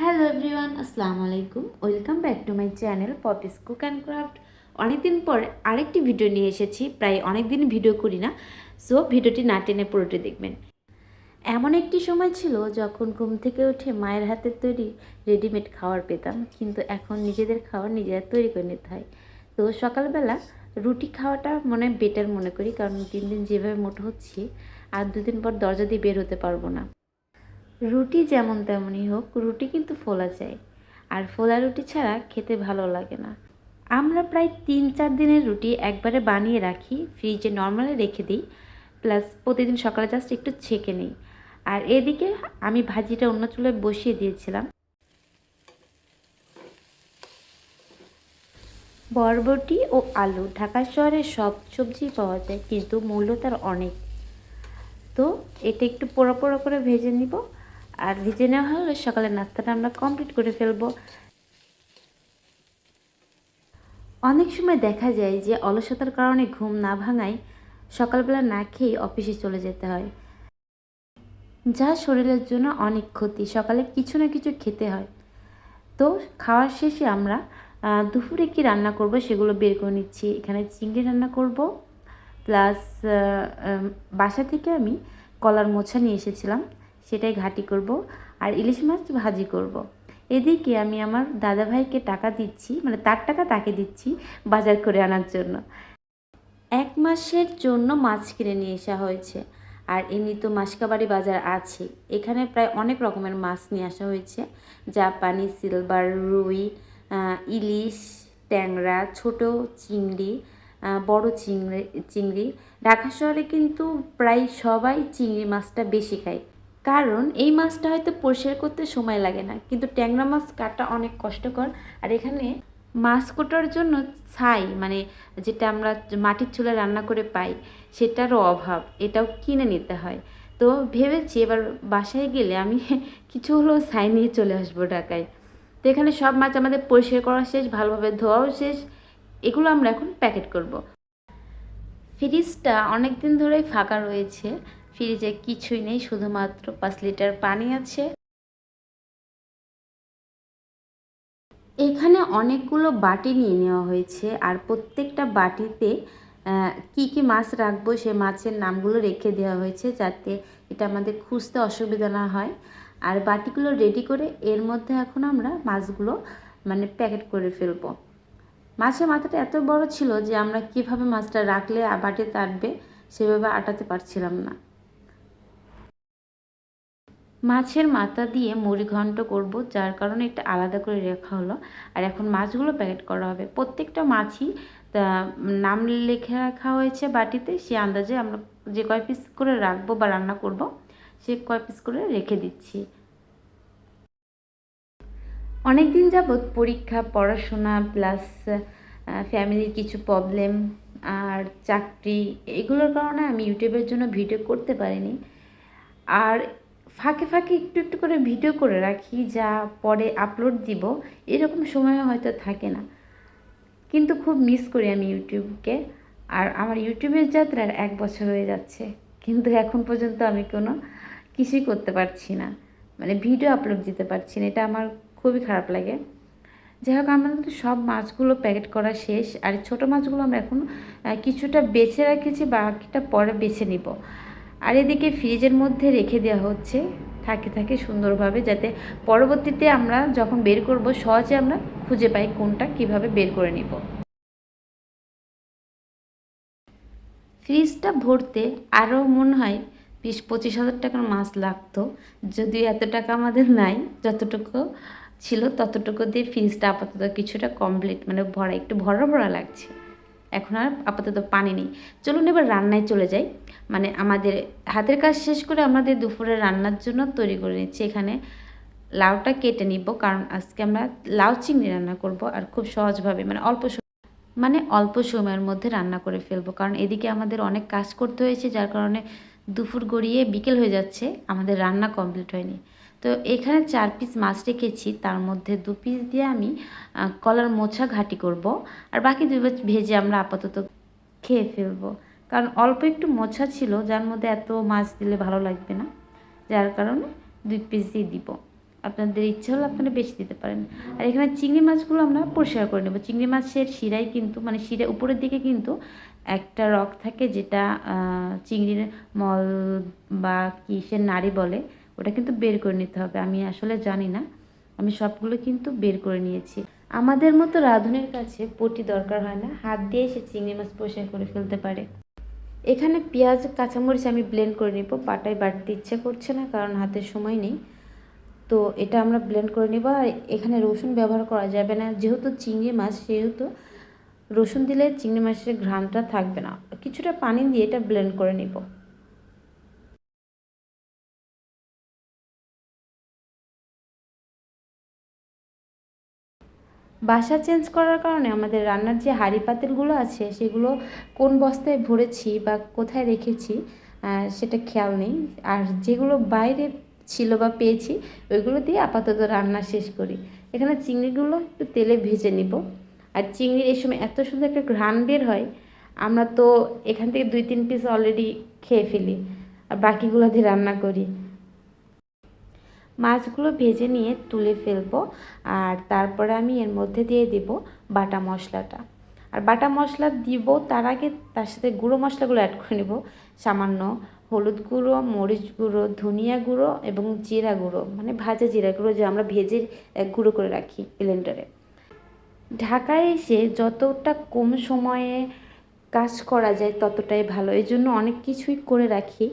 Hello everyone আসসালামু আলাইকুম welcome back to my channel Poppy's cook and craft অনেকদিন পর আরেকটি ভিডিও নিয়ে এসেছি। প্রায় অনেক দিন ভিডিও করি না। সো ভিডিওটি না টেনে পুরোটি দেখবেন। এমন একটি সময় ছিল যখন ঘুম থেকে উঠে মায়ের হাতের তৈরি রেডিমেড খাবার পেতাম। কিন্তু এখন নিজেদের খাবার নিজেরা তৈরি করে নিতে হয়। তো সকালবেলা রুটি খাওয়াটা মনে বেটার মনে করি। কারণ দিন দিন যেভাবে মোটো হচ্ছি, আর দুদিন পর দরজা দিয়ে বের হতে পারব না। রুটি যেমন তেমনই হোক, রুটি কিন্তু ফোলা চাই। আর ফোলা রুটি ছাড়া খেতে ভালো লাগে না। আমরা প্রায় তিন চার দিনের রুটি একবারে বানিয়ে রাখি, ফ্রিজে নর্মালে রেখে দিই, প্লাস প্রতিদিন সকালে জাস্ট একটু ছেঁকে নিই। আর এদিকে আমি ভাজিটা অন্য চুলায় বসিয়ে দিয়েছিলাম। বরবটি ও আলু ঢাকা শহরে সব সবজি পাওয়া যায়, কিন্তু মূল্য তার অনেক। তো এটা একটু পোড়া পোড়া করে ভেজে নিব। আর ভিজে নেওয়া হলে সকালের নাস্তাটা আমরা কমপ্লিট করে ফেলব। অনেক সময় দেখা যায় যে অলসতার কারণে ঘুম না ভাঙায় সকালবেলা না খেয়ে অফিসে চলে যেতে হয়। যা শরীরের জন্য অনেক ক্ষতি, সকালে কিছু না কিছু খেতে হয়। তো খাওয়ার শেষে আমরা দুপুরে কি রান্না করব সেগুলো বের করে নিচ্ছি। এখানে চিংড়ি রান্না করব, প্লাস বাসা থেকে আমি কলার মোছা নিয়ে এসেছিলাম। সেটাই ঘাটি করব আর ইলিশ মাছ ভাজি করব। এদিকে আমি আমার দাদা ভাইকে টাকা দিচ্ছি মানে তার টাকা তাকে দিচ্ছি বাজার করে আনার জন্য। এক মাসের জন্য মাছ কিনে নিয়ে আসা হয়েছে। আর এমনি তো মাসকাবাড়ি বাজার আছে। এখানে প্রায় অনেক রকমের মাছ নিয়ে আসা হয়েছে। জাপানি সিলভার, রুই ইলিশ, ট্যাংরা, ছোট চিংড়ি বড় চিংড়ি চিংড়ি। ঢাকা শহরে কিন্তু প্রায় সবাই চিংড়ি মাছটা বেশি খায়। কারণ এই মাছটা হয়তো পরিষ্কার করতে সময় লাগে না, কিন্তু ট্যাংরা মাছ কাটা অনেক কষ্টকর। আর এখানে মাছ কোটার জন্য ছাই মানে যেটা আমরা মাটির চুলায় রান্না করে পাই, সেটারও অভাব, এটাও কিনে নিতে হয়। তো ভেবেছি এবার বাসায় গেলে আমি কিছু হলেও ছাই নিয়ে চলে আসব ঢাকায়। তো এখানে সব মাছ আমাদের পরিষ্কার করা শেষ, ভালোভাবে ধোয়াও শেষ, এগুলো আমরা এখন প্যাকেট করব। ফ্রিজটা অনেক দিন ধরেই ফাঁকা রয়েছে ফ্রিজে কিছুই নেই, শুধুমাত্র পাঁচ লিটার পানি আছে। এখানে অনেকগুলো বাটি নিয়ে নেওয়া হয়েছে আর প্রত্যেকটা বাটিতে কি কি মাছ রাখব সে মাছের নামগুলো রেখে দেওয়া হয়েছে যাতে এটা আমাদের খুঁজতে অসুবিধা না হয়। আর বাটিগুলো রেডি করে এর মধ্যে এখন আমরা মাছগুলো মানে প্যাকেট করে ফেলব। মাছের মাথাটা এত বড় ছিল যে আমরা কীভাবে মাছটা রাখলে বাটিতে আটবে সেভাবে আটাতে পারছিলাম না। মাছের মাথা দিয়ে মুড়ি ঘন্ট করব, যার কারণে একটা আলাদা করে রাখা হলো। আর এখন মাছগুলো প্যাকেট করা হবে। প্রত্যেকটা মাছই নাম লিখে রাখা হয়েছে বাটিতে। সে আন্দাজে আমরা যে কয় পিস করে রাখব বা রান্না করব, সে কয় পিস করে রেখে দিচ্ছি। অনেক দিন যাবৎ পরীক্ষা, পড়াশোনা প্লাস ফ্যামিলির কিছু প্রবলেম আর চাকরি, এগুলোর কারণে আমি ইউটিউবের জন্য ভিডিও করতে পারিনি। আর ফাঁকে ফাঁকে একটু একটু করে ভিডিও করে রাখি, যা পরে আপলোড দিব। এরকম সময় হয়তো থাকে না। কিন্তু খুব মিস করি আমি ইউটিউবকে। আর আমার ইউটিউবের যাত্রার এক বছর হয়ে যাচ্ছে। কিন্তু এখন পর্যন্ত আমি কোনো কিছুই করতে পারছি না। মানে ভিডিও আপলোড দিতে পারছি না। এটা আমার খুবই খারাপ লাগে। যাই হোক, আমাদের সব মাছগুলো প্যাকেট করা শেষ। আর ছোট মাছগুলো আমরা এখন কিছুটা বেছে রেখেছি, বাকিটা পরে বেছে নিব। আর এদিকে ফ্রিজের মধ্যে রেখে দেওয়া হচ্ছে, থাকে থাকে সুন্দরভাবে যাতে পরবর্তীতে আমরা যখন বের করব, সহজে আমরা খুঁজে পাই কোনটা কীভাবে বের করে নিব। ফ্রিজটা ভরতে আরও মনে হয় বিশ, পঁচিশ হাজার টাকার মাছ লাগতো। যদিও এত টাকা আমাদের নাই, যতটুকু ছিল ততটুকু দিয়ে ফ্রিজটা আপাতত কিছুটা কমপ্লিট মানে ভরা, একটু ভরা ভরা লাগছে। এখন আর আপাতত পানি নেই। চলুন এবার রান্নায় চলে যাই। মানে আমাদের হাতের কাজ শেষ করে আমাদের দুপুরে রান্নার জন্য তৈরি করে নিচ্ছি। এখানে লাউটা কেটে নিব, কারণ আজকে আমরা লাউ চিংড়ি রান্না করব আর খুব সহজভাবে মানে অল্প মানে অল্প সময়ের মধ্যে রান্না করে ফেলব। কারণ এদিকে আমাদের অনেক কাজ করতে হয়েছে, যার কারণে দুপুর গড়িয়ে বিকেল হয়ে যাচ্ছে। আমাদের রান্না কমপ্লিট হয়নি। তো এখানে চার পিস মাছ রেখেছি, তার মধ্যে দু পিস দিয়ে আমি কলার মোছা ঘাটি করব, আর বাকি দুই ভেজে আমরা আপাতত খেয়ে ফেলব। কারণ অল্প একটু মোছা ছিল, যার মধ্যে এত মাছ দিলে ভালো লাগবে না, যার কারণে দুই পিস দিয়ে দিব। আপনাদের ইচ্ছে হলে আপনারা বেশি দিতে পারেন। আর এখানে চিংড়ি মাছগুলো আমরা পরিষ্কার করে নেব। চিংড়ি মাছের শিরাই কিন্তু মানে শিরা উপরের দিকে কিন্তু একটা রক থাকে, যেটা চিংড়ির মল বা কিসের নাড়ি বলে ওটা কিন্তু বের করে নিতে হবে। আমি আসলে জানি না। আমি সবগুলো কিন্তু বের করে নিয়েছি। আমাদের মতো রাঁধুনের কাছে পটি দরকার হয় না। হাত দিয়ে সে চিংড়ি মাছ পরিষ্কার করে ফেলতে পারে। এখানে পেঁয়াজ, কাঁচামরিচ আমি ব্লেন্ড করে নিব। পাটায় বাটতে ইচ্ছে করছে না, কারণ হাতে সময় নেই। তো এটা আমরা ব্লেন্ড করে নিব। আর এখানে রসুন ব্যবহার করা যাবে না। যেহেতু চিংড়ি মাছ, সেহেতু রসুন দিলে চিংড়ি মাছের ঘ্রাণটা থাকবে না। কিছুটা পানি দিয়ে এটা ব্লেন্ড করে নিব। বাসা চেঞ্জ করার কারণে আমাদের রান্নার যে হাঁড়ি পাতিলগুলো আছে, সেগুলো কোন বস্তায় ভরেছি বা কোথায় রেখেছি সেটা খেয়াল নেই। আর যেগুলো বাইরে ছিল বা পেয়েছি, ওইগুলো দিয়ে আপাতত রান্না শেষ করি। এখানে চিংড়িগুলো একটু তেলে ভেজে নিব। আর চিংড়ির এই সময় এত সুন্দর একটা ঘ্রাণ বের হয়, আমরা তো এখান থেকে দুই, তিন পিস অলরেডি খেয়ে ফেলি। আর বাকিগুলো দিয়ে রান্না করি। মাছগুলো ভেজে নিয়ে তুলে ফেলব আর তারপরে আমি এর মধ্যে দিয়ে দিব বাটা মশলাটা। আর বাটা মশলা দিব তার আগে তার সাথে গুঁড়ো মশলাগুলো অ্যাড করে নেব। সামান্য হলুদ গুঁড়ো, মরিচ গুঁড়ো, ধনিয়া গুঁড়ো এবং জিরা গুঁড়ো মানে ভাজা জিরা গুঁড়ো যে আমরা ভেজে গুঁড়ো করে রাখি ব্লেন্ডারে ঢাকায় এসে যতটা কম সময়ে কাজ করা যায় ততটাই ভালো। এই জন্য অনেক কিছুই করে রাখি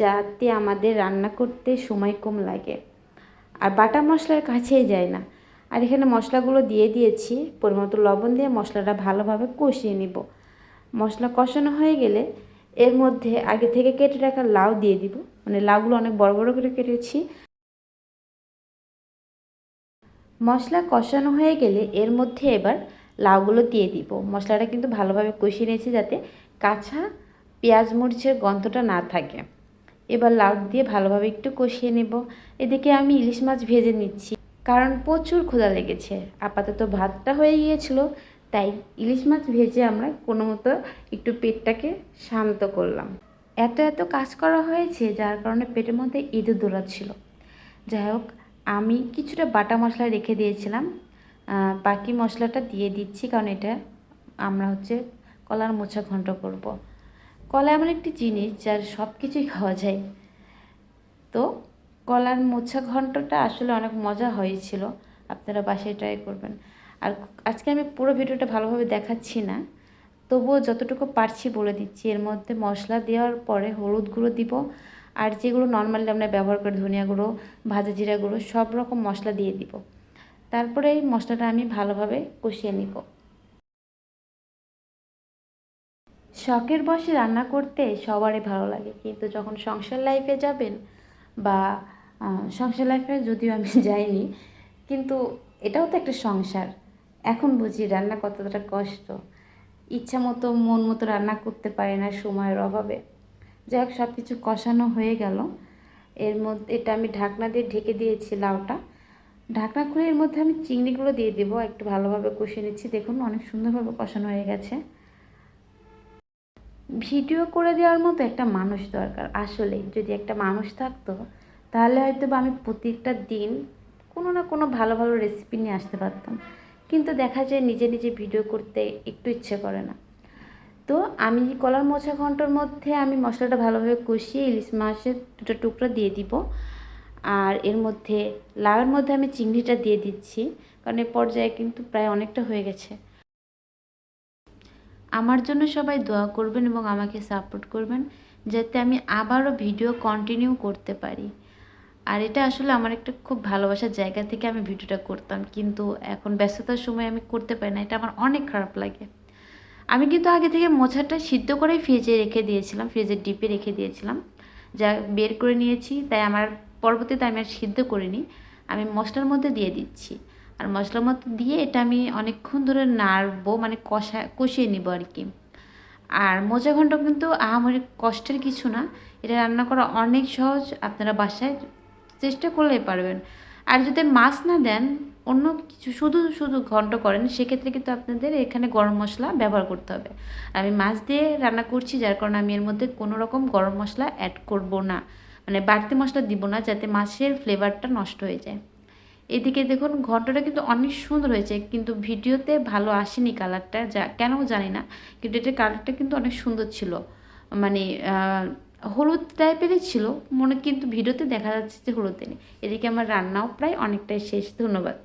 যাতে আমাদের রান্না করতে সময় কম লাগে। আর বাটা মশলার কাছেই যায় না। আর এখানে মশলাগুলো দিয়ে দিয়েছি, পরিমাণ মতো লবণ দিয়ে মশলাটা ভালোভাবে কষিয়ে নিব। মশলা কষানো হয়ে গেলে এর মধ্যে আগে থেকে কেটে রাখা লাউ দিয়ে দিব। মানে লাউগুলো অনেক বড় বড় করে কেটেছি। মশলা কষানো হয়ে গেলে এর মধ্যে এবার লাউগুলো দিয়ে দিব। মশলাটা কিন্তু ভালোভাবে কষিয়ে নিয়েছি যাতে কাঁচা পেঁয়াজ মরিচের গন্ধটা না থাকে। এবার লাউ দিয়ে ভালোভাবে একটু কষিয়ে নেব। এদিকে আমি ইলিশ মাছ ভেজে নিচ্ছি, কারণ প্রচুর ক্ষুধা লেগেছে। আপাতত ভাতটা হয়ে গিয়েছিল, তাই ইলিশ মাছ ভেজে আমরা কোনো মতো একটু পেটটাকে শান্ত করলাম। এত এত কাজ করা হয়েছে, যার কারণে পেটের মধ্যে ইঁদুর দৌড়াচ্ছিল। যাই হোক, আমি কিছুটা বাটা মশলা রেখে দিয়েছিলাম। বাকি মশলাটা দিয়ে দিচ্ছি, কারণ এটা আমরা হচ্ছে কলার মোছা ঘন্ট করব। কলা এমন একটি জিনিস যার সব কিছুই খাওয়া যায়। তো কলার মোচা ঘন্টটা আসলে অনেক মজা হয়েছিল। আপনারা বাসায় ট্রাই করবেন। আর আজকে আমি পুরো ভিডিওটা ভালোভাবে দেখাচ্ছি না। তবুও যতটুকু পারছি বলে দিচ্ছি। এর মধ্যে মশলা দেওয়ার পরে হলুদ গুঁড়ো দিব। আর যেগুলো নর্মালি আমরা ব্যবহার করি ধনিয়া গুঁড়ো, ভাজা জিরা গুঁড়ো, সব রকম মশলা দিয়ে দিব। তারপরে এই মশলাটা আমি ভালোভাবে কষিয়ে নিব। শখের বসে রান্না করতে সবারই ভালো লাগে। কিন্তু যখন সংসার লাইফে যাবেন বা সংসার লাইফে যদিও আমি যাইনি, কিন্তু এটাও তো একটা সংসার। এখন বুঝি রান্না কতটা কষ্ট। ইচ্ছা মতো, মন মতো রান্না করতে পারে না সময়ের অভাবে। যাই হোক সব কিছু কষানো হয়ে গেল। এর মধ্যে, এটা আমি ঢাকনা দিয়ে ঢেকে দিয়েছি লাউটা। ঢাকনা খুলে এর মধ্যে আমি চিংড়িগুলো দিয়ে দেবো। একটু ভালোভাবে কষিয়ে নিচ্ছি। দেখুন, অনেক সুন্দরভাবে কষানো হয়ে গেছে। ভিডিও করে দেওয়ার মতো একটা মানুষ দরকার, আসলে। যদি একটা মানুষ থাকতো, তাহলে হয়তো বা আমি প্রত্যেকটা দিন কোনো না কোনো ভালো ভালো রেসিপি নিয়ে আসতে পারতাম। কিন্তু দেখা যায় নিজে নিজে ভিডিও করতে একটু ইচ্ছে করে না। তো আমি কলার মোছা ঘণ্টার মধ্যে আমি মশলাটা ভালোভাবে কষিয়ে ইলিশ মাছের দুটো টুকরা দিয়ে দিব। আর এর মধ্যে লাউয়ের মধ্যে আমি চিংড়িটা দিয়ে দিচ্ছি। কারণ এ পর্যায়ে কিন্তু প্রায় অনেকটা হয়ে গেছে। আমার জন্য সবাই দোয়া করবেন এবং আমাকে সাপোর্ট করবেন, যাতে আমি আবারও ভিডিও কন্টিনিউ করতে পারি। আর এটা আসলে আমার একটা খুব ভালোবাসার জায়গা থেকে আমি ভিডিওটা করতাম, কিন্তু এখন ব্যস্ততার সময় আমি করতে পারি না, এটা আমার অনেক খারাপ লাগে। আমি কিন্তু আগে থেকে মোছাটা সিদ্ধ করেই ফ্রিজে রেখে দিয়েছিলাম ফ্রিজের ডিপে রেখে দিয়েছিলাম। যা বের করে নিয়েছি, তাই আমার পরবর্তীতে আমি আর সিদ্ধ করিনি, আমি মশলার মধ্যে দিয়ে দিচ্ছি। আর মশলা মতো দিয়ে এটা আমি অনেকক্ষণ ধরে নাড়বো মানে কষা, কষিয়ে নিব আর কি। আর মোজা ঘন্ট কিন্তু আহামরি কষ্টের কিছু না, এটা রান্না করা অনেক সহজ, আপনারা বাসায় চেষ্টা করলেই পারবেন। আর যদি মাছ না দেন, অন্য কিছু শুধু শুধু ঘন্ট করেন, সেক্ষেত্রে কিন্তু আপনাদের এখানে গরম মশলা ব্যবহার করতে হবে। আমি মাছ দিয়ে রান্না করছি, যার কারণে আমি এর মধ্যে কোনো রকম গরম মশলা অ্যাড করব না। মানে বাড়তি মশলা দিব না, যাতে মাছের ফ্লেভারটা নষ্ট হয়ে যায়। এদিকে দেখুন, ঘন্টটা কিন্তু অনেক সুন্দর হয়েছে, কিন্তু ভিডিওতে ভালো আসেনি কালারটা যা, কেন জানি না, কিন্তু এটার কালারটা কিন্তু অনেক সুন্দর ছিল। মানে হলুদ টাইপেরই ছিল, মনে কিন্তু ভিডিওতে দেখা যাচ্ছে যে হলুদ নেই। এদিকে আমার রান্নাও প্রায় অনেকটাই শেষ, ধন্যবাদ।